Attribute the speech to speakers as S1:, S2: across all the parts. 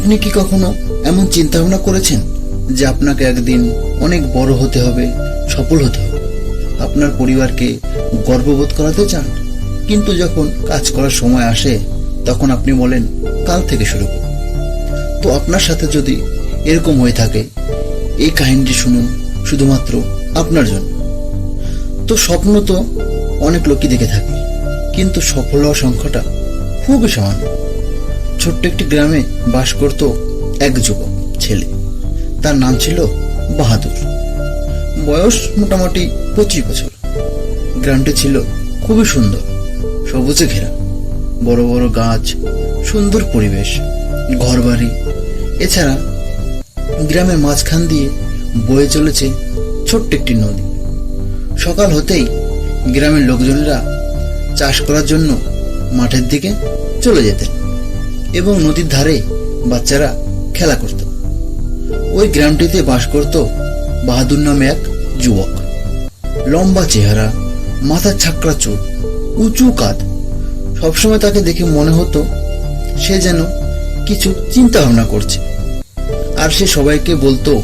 S1: আপনি কি কখনো এমন চিন্তা ভাবনা করেছেন যে আপনাকে একদিন অনেক বড় হতে হবে, সফল হতে হবে? আপনার পরিবারকে গর্ববোধ করাতে চান? কিন্তু যখন কাজ করার সময় আসে, তখন আপনি বলেন, কাল থেকে শুরু তো আপনার সাথে যদি এরকম হয়ে থাকে, এই কাহিনীটি শুনুন শুধুমাত্র আপনার জন্য। তো স্বপ্ন তো অনেক লোকই দেখে থাকে, কিন্তু সফল হওয়ার সংখ্যাটা খুবই সামান্য। ছোট্ট একটি গ্রামে বাস করত এক যুবক ছেলে। তার নাম ছিল বাহাদুর। বয়স মোটামুটি পঁচিশ বছর। গ্রামটি ছিল খুবই সুন্দর, সবুজে ঘেরা। বড় বড় গাছ, সুন্দর পরিবেশ, ঘরবাড়ি। এছাড়া গ্রামের মাঝখান দিয়ে বয়ে চলেছে ছোট্ট একটি নদী। সকাল হতেই গ্রামের লোকজনেরা চাষ করার জন্য মাঠের দিকে চলে যেতেন। এবং নদীর ধারে বাচ্চারা খেলা করত। ওই গ্রামটিতে বাস করত বাহাদুর নামে এক যুবক। লম্বা চেহারা, মাথার ছাকড়া চুল উঁচু কাঁধ। সবসময় তাকে দেখে মনে হতো সে যেন কিছু চিন্তা ভাবনা করছে। আর সে সবাইকে বলতো,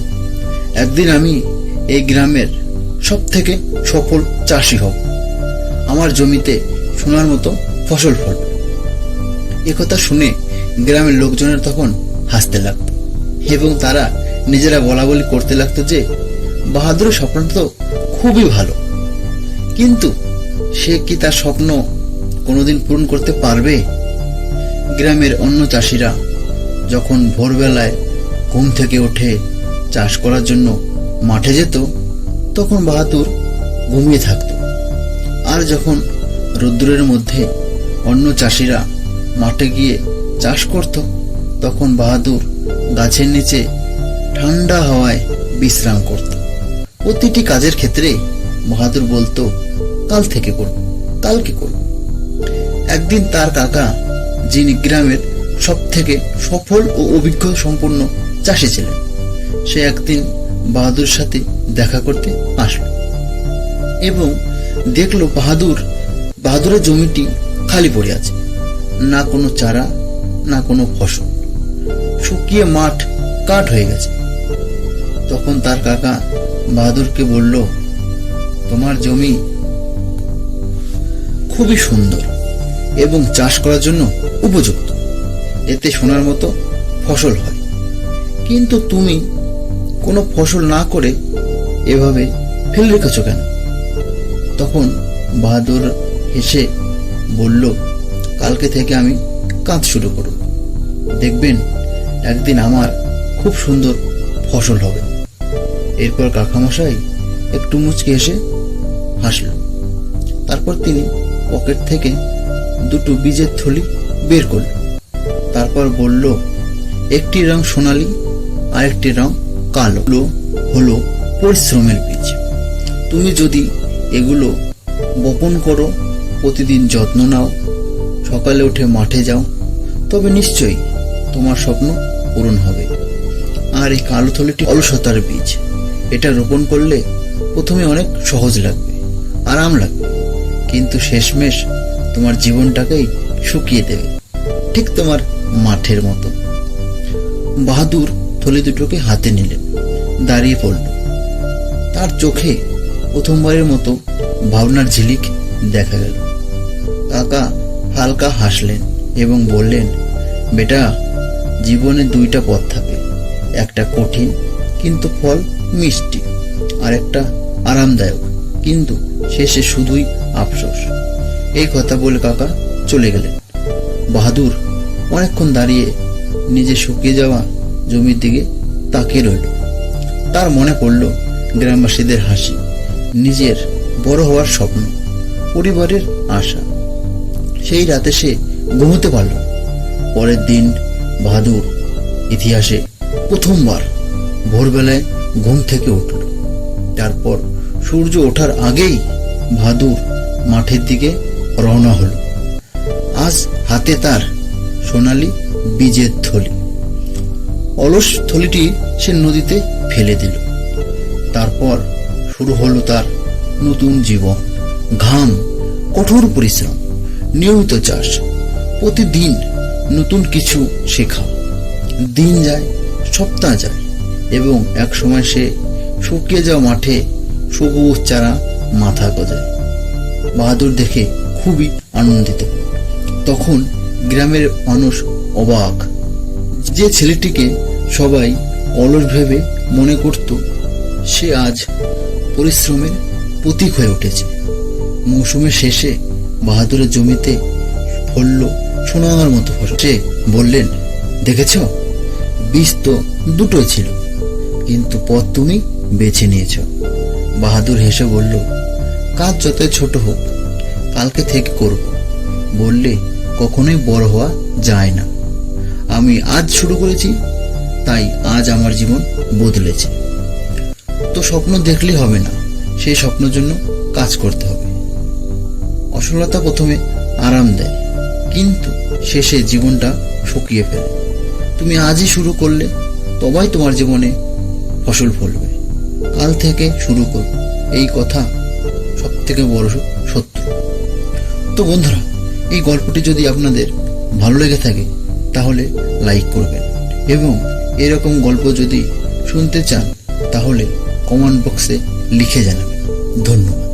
S1: একদিন আমি এই গ্রামের সব থেকে সফল চাষি হব। আমার জমিতে সোনার মতো ফসল ফলবে একথা শুনে গ্রামের লোকজনের তখন হাসতে লাগতো। এবং তারা নিজেরা বলা বলি করতে লাগতো যে, বাহাদুরের স্বপ্নটা তো খুবই ভালো। কিন্তু সে কি তার স্বপ্ন কোনোদিন পূরণ করতে পারবে? গ্রামের অন্য চাষিরা যখন ভোরবেলায় ঘুম থেকে উঠে চাষ করার জন্য মাঠে যেত, তখন বাহাদুর ঘুমিয়ে থাকত। আর যখন রৌদ্রের মধ্যে অন্য চাষিরা মাঠে গিয়ে চাষ করত, তখন বাহাদুর গাছের নিচে ঠান্ডা হাওয়ায় বিশ্রাম করত। প্রতিটি কাজের ক্ষেত্রে বাহাদুর বলতো, কাল থেকে করব, কালকে করব। একদিন তার কাকা, যিনি গ্রামের সব থেকে সফল ও অভিজ্ঞ সম্পন্ন চাষি ছিলেন, সে একদিন বাহাদুর সাথে দেখা করতে আসলো এবং দেখল বাহাদুর, বাহাদুরের জমিটি খালি পড়ে আছে, না কোনো চারা না কোনো ফসল। শুকিয়ে মাঠ কাঠ হয়ে গেছে। তখন তার কাকা বাহাদুরকে বলল, তোমার জমি খুবই সুন্দর এবং চাষ করার জন্য উপযুক্ত। এতে সোনার মতো ফসল হয়। কিন্তু তুমি কোনো ফসল না করে এভাবে ফেলে রেখেছ কেন? তখন বাহাদুর হেসে বলল, কালকে থেকে আমি কাজ শুরু করব। দেখবেন একদিন আমার খুব সুন্দর ফসল হবে। এরপর কাকামশাই একটু মুচকে এসে হাসল। তারপর তিনি পকেট থেকে দুটো বীজের থলি বের করল তারপর বলল, একটি রং সোনালী, আরেকটি রং কালো। হলো পরিশ্রমের বীজ। তুমি যদি এগুলো বপন করো, প্রতিদিন যত্ন নাও, সকালে উঠে মাঠে যাও, তবে নিশ্চয়ই তোমার স্বপ্ন পূরণ হবে। আর এই কালো থলিটি অলসতার বীজ। এটা রোপণ করলে প্রথমে অনেক সহজ লাগবে, আরাম লাগবে। কিন্তু শেষমেশ তোমার জীবনটাকেই শুকিয়ে দেবে, ঠিক তোমার মাঠের মতো। বাহাদুর থলি দুটোকে হাতে নিলেন, দাঁড়িয়ে পড়ল তার চোখে প্রথমবারের মতো ভাবনার ঝিলিক দেখা গেল। কাকা হালকা হাসলেন এবং বললেন বেটা, জীবনে দুইটা পথ থাকে। একটা কঠিন, কিন্তু ফল মিষ্টি, আর একটা আরামদায়ক, কিন্তু শেষে শুধুই আফসোস। এই কথা বলে কাকা চলে গেলেন। বাহাদুর অনেকক্ষণ দাঁড়িয়ে নিজে শুকিয়ে যাওয়া জমির দিকে তাকিয়ে রইল। তার মনে পড়ল গ্রামবাসীদের হাসি, নিজের বড় হওয়ার স্বপ্ন, পরিবারের আশা। সেই রাতে সে ঘুমোতে পারল। পরের দিন বাহাদুর ইতিহাসে প্রথমবার ভোরবেলায় ঘুম থেকে উঠল। তারপর সূর্য ওঠার আগেই বাহাদুর মাঠের দিকে রওনা হল। আজ হাতে তার সোনালি বীজের থলি। অলস থলিটি সে নদীতে ফেলে দিল। তারপর শুরু হলো তার নতুন জীবন। ঘাম, কঠোর পরিশ্রম, নিয়মিত চাষ। প্রতিদিন নতুন কিছু শেখা দিন যায়, সপ্তাহ যায়, এবং এক সময় সে শুকিয়ে যাওয়া মাঠে সবুজ চারা মাথা গজায়। বাহাদুর দেখে খুবই আনন্দিত। তখন গ্রামের মানুষ অবাক। যে ছেলেটিকে সবাই অলস ভেবে মনে করত, সে আজ পরিশ্রমের প্রতীক হয়ে উঠেছে। মৌসুমের শেষে বাহাদুরের জমিতে ফলল সোনার মতো সে বললেন, দেখেছ? বিষ তো দুটোই ছিল, কিন্তু পথ তুমি বেছে নিয়েছ। বাহাদুর হেসে বলল, কাজ যতই ছোট হোক, কালকে থেকে করব। বললে কখনোই বড় হওয়া যায় না। আমি আজ শুরু করেছি, তাই আজ আমার জীবন বদলেছে। তো স্বপ্ন দেখলেই হবে না, সেই স্বপ্নের জন্য কাজ করতে হবে। অসফলতা প্রথমে আরাম দেয়। কিন্তু শেষে জীবনটা শুকিয়ে ফেলে। তুমি আজই শুরু করলে, তবেই তোমার জীবনে ফসল ফলবে। কাল থেকে শুরু করো। এই কথা সব থেকে বড় সত্য তো বন্ধুরা, এই গল্পটি যদি আপনাদের ভালো লেগে থাকে, তাহলে লাইক করবেন। এবং এরকম গল্প যদি শুনতে চান, তাহলে কমেন্ট বক্সে লিখে জানাবেন। ধন্যবাদ।